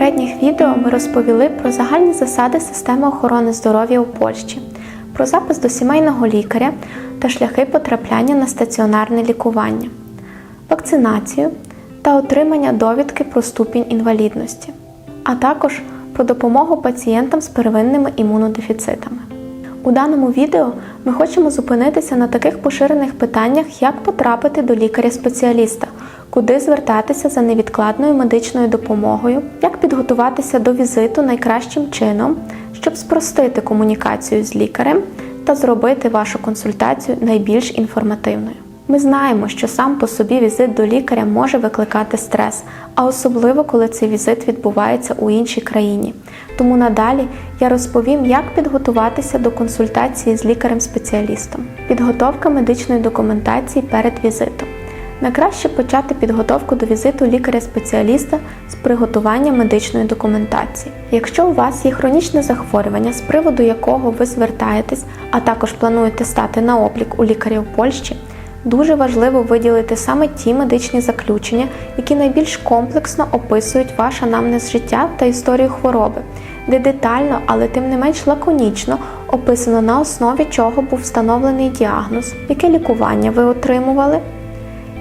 попередніх відео ми розповіли про загальні засади системи охорони здоров'я у Польщі, про запис до сімейного лікаря та шляхи потрапляння на стаціонарне лікування, вакцинацію та отримання довідки про ступінь інвалідності, а також про допомогу пацієнтам з первинними імунодефіцитами. У даному відео ми хочемо зупинитися на таких поширених питаннях, як потрапити до лікаря-спеціаліста, куди звертатися за невідкладною медичною допомогою, як підготуватися до візиту найкращим чином, щоб спростити комунікацію з лікарем та зробити вашу консультацію найбільш інформативною. Ми знаємо, що сам по собі візит до лікаря може викликати стрес, а особливо коли цей візит відбувається у іншій країні. Тому надалі я розповім, як підготуватися до консультації з лікарем-спеціалістом. Підготовка медичної документації перед візитом. Найкраще почати підготовку до візиту лікаря-спеціаліста з приготування медичної документації. Якщо у вас є хронічне захворювання, з приводу якого ви звертаєтесь, а також плануєте стати на облік у лікаря в Польщі, дуже важливо виділити саме ті медичні заключення, які найбільш комплексно описують ваш анамнез життя та історію хвороби, де детально, але тим не менш лаконічно описано на основі чого був встановлений діагноз, яке лікування ви отримували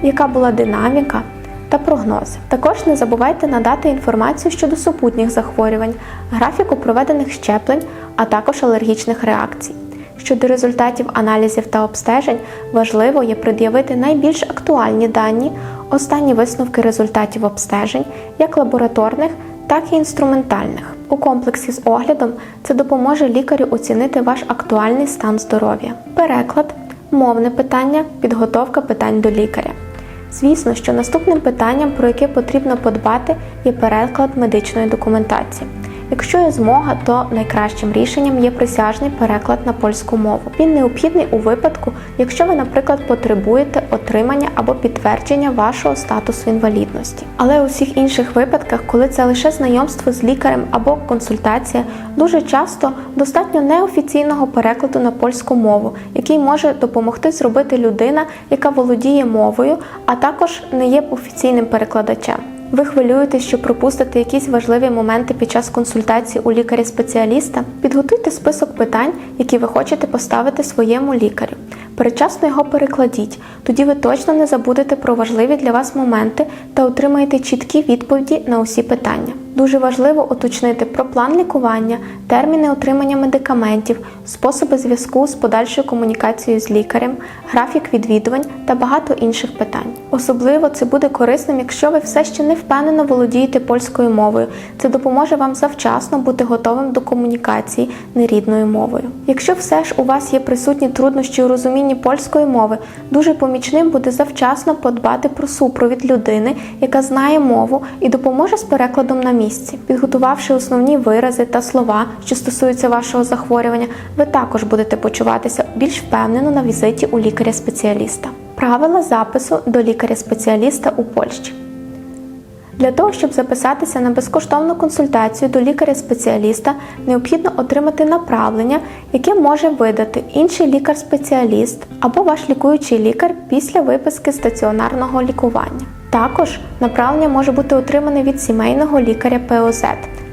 яка була динаміка та прогнози. Також не забувайте надати інформацію щодо супутніх захворювань, графіку проведених щеплень, а також алергічних реакцій. Щодо результатів аналізів та обстежень, важливо є пред'явити найбільш актуальні дані, останні висновки результатів обстежень, як лабораторних, так і інструментальних. У комплексі з оглядом це допоможе лікарю оцінити ваш актуальний стан здоров'я. Переклад, мовне питання, підготовка питань до лікаря. Звісно, що наступним питанням, про яке потрібно подбати, є переклад медичної документації. Якщо є змога, то найкращим рішенням є присяжний переклад на польську мову. Він необхідний у випадку, якщо ви, наприклад, потребуєте отримання або підтвердження вашого статусу інвалідності. Але у всіх інших випадках, коли це лише знайомство з лікарем або консультація, дуже часто достатньо неофіційного перекладу на польську мову, який може допомогти зробити людина, яка володіє мовою, а також не є офіційним перекладачем. Ви хвилюєтесь, що пропустите якісь важливі моменти під час консультації у лікаря-спеціаліста? Підготуйте список питань, які ви хочете поставити своєму лікарю. Передчасно його перекладіть, тоді ви точно не забудете про важливі для вас моменти та отримаєте чіткі відповіді на усі питання. Дуже важливо уточнити про план лікування, терміни отримання медикаментів, способи зв'язку з подальшою комунікацією з лікарем, графік відвідувань та багато інших питань. Особливо це буде корисним, якщо ви все ще не впевнено володієте польською мовою. Це допоможе вам завчасно бути готовим до комунікації нерідною мовою. Якщо все ж у вас є присутні труднощі у розумінні польської мови, дуже помічним буде завчасно подбати про супровід людини, яка знає мову і допоможе з перекладом на місці. Підготувавши основні вирази та слова, що стосуються вашого захворювання, ви також будете почуватися більш впевнено на візиті у лікаря-спеціаліста. Правила запису до лікаря-спеціаліста у Польщі. Для того, щоб записатися на безкоштовну консультацію до лікаря-спеціаліста, необхідно отримати направлення, яке може видати інший лікар-спеціаліст або ваш лікуючий лікар після виписки стаціонарного лікування. Також направлення може бути отримане від сімейного лікаря ПОЗ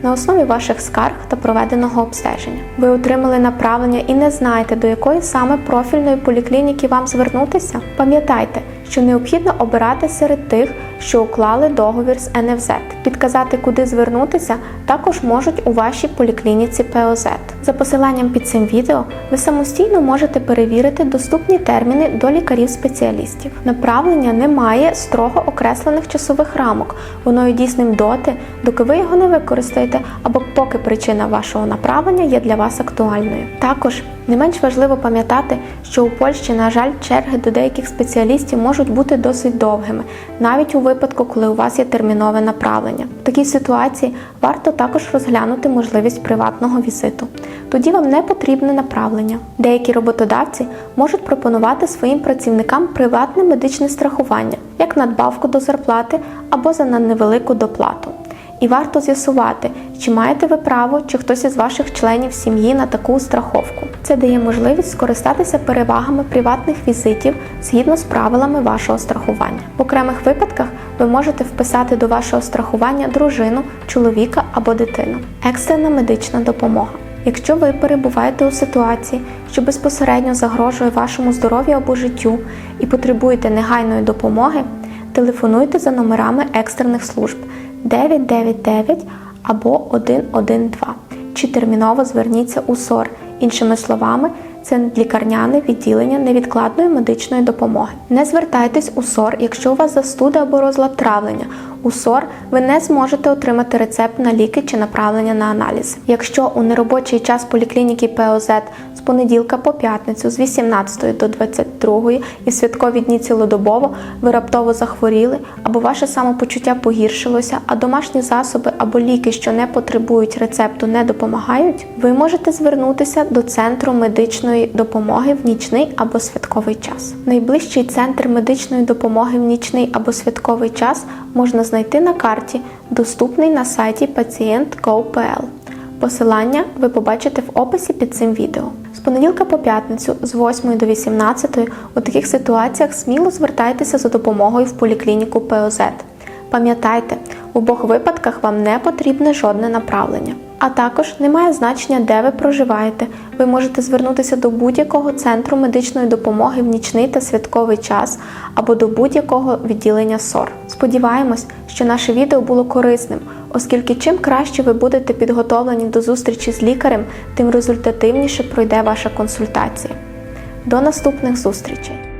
на основі ваших скарг та проведеного обстеження. Ви отримали направлення і не знаєте, до якої саме профільної поліклініки вам звернутися? Пам'ятайте, що необхідно обирати серед тих, що уклали договір з НФЗ. Підказати, куди звернутися, також можуть у вашій поліклініці ПОЗ. За посиланням під цим відео ви самостійно можете перевірити доступні терміни до лікарів-спеціалістів. Направлення не має строго окреслених часових рамок. Воно є дійсним доти, доки ви його не використаєте, або поки причина вашого направлення є для вас актуальною. Також не менш важливо пам'ятати, що у Польщі, на жаль, черги до деяких спеціалістів можуть бути досить довгими, навіть у випадку, коли у вас є термінове направлення. В такій ситуації варто також розглянути можливість приватного візиту. Тоді вам не потрібне направлення. Деякі роботодавці можуть пропонувати своїм працівникам приватне медичне страхування, як надбавку до зарплати або за невелику доплату. І варто з'ясувати, чи маєте ви право, чи хтось із ваших членів сім'ї на таку страховку. Це дає можливість скористатися перевагами приватних візитів згідно з правилами вашого страхування. В окремих випадках ви можете вписати до вашого страхування дружину, чоловіка або дитину. Екстрена медична допомога. Якщо ви перебуваєте у ситуації, що безпосередньо загрожує вашому здоров'ю або життю і потребуєте негайної допомоги, телефонуйте за номерами екстрених служб 999 або 112 чи терміново зверніться у СОР. Іншими словами, це лікарняне відділення невідкладної медичної допомоги. Не звертайтесь у СОР, якщо у вас застуда або розлад травлення. У СОР ви не зможете отримати рецепт на ліки чи направлення на аналізи. Якщо у неробочий час поліклініки ПОЗ з понеділка по п'ятницю з 18 до 22 і святкові дні цілодобово ви раптово захворіли або ваше самопочуття погіршилося, а домашні засоби або ліки, що не потребують рецепту, не допомагають, ви можете звернутися до центру медичної допомоги в нічний або святковий час. Найближчий центр медичної допомоги в нічний або святковий час можна знайти на карті, доступний на сайті pacient.go.pl. Посилання ви побачите в описі під цим відео. З понеділка по п'ятницю з 8 до 18 у таких ситуаціях сміло звертайтеся за допомогою в поліклініку ПОЗ. Пам'ятайте, в обох випадках вам не потрібне жодне направлення. А також немає значення, де ви проживаєте. Ви можете звернутися до будь-якого центру медичної допомоги в нічний та святковий час або до будь-якого відділення СОР. Сподіваємось, що наше відео було корисним, оскільки чим краще ви будете підготовлені до зустрічі з лікарем, тим результативніше пройде ваша консультація. До наступних зустрічей!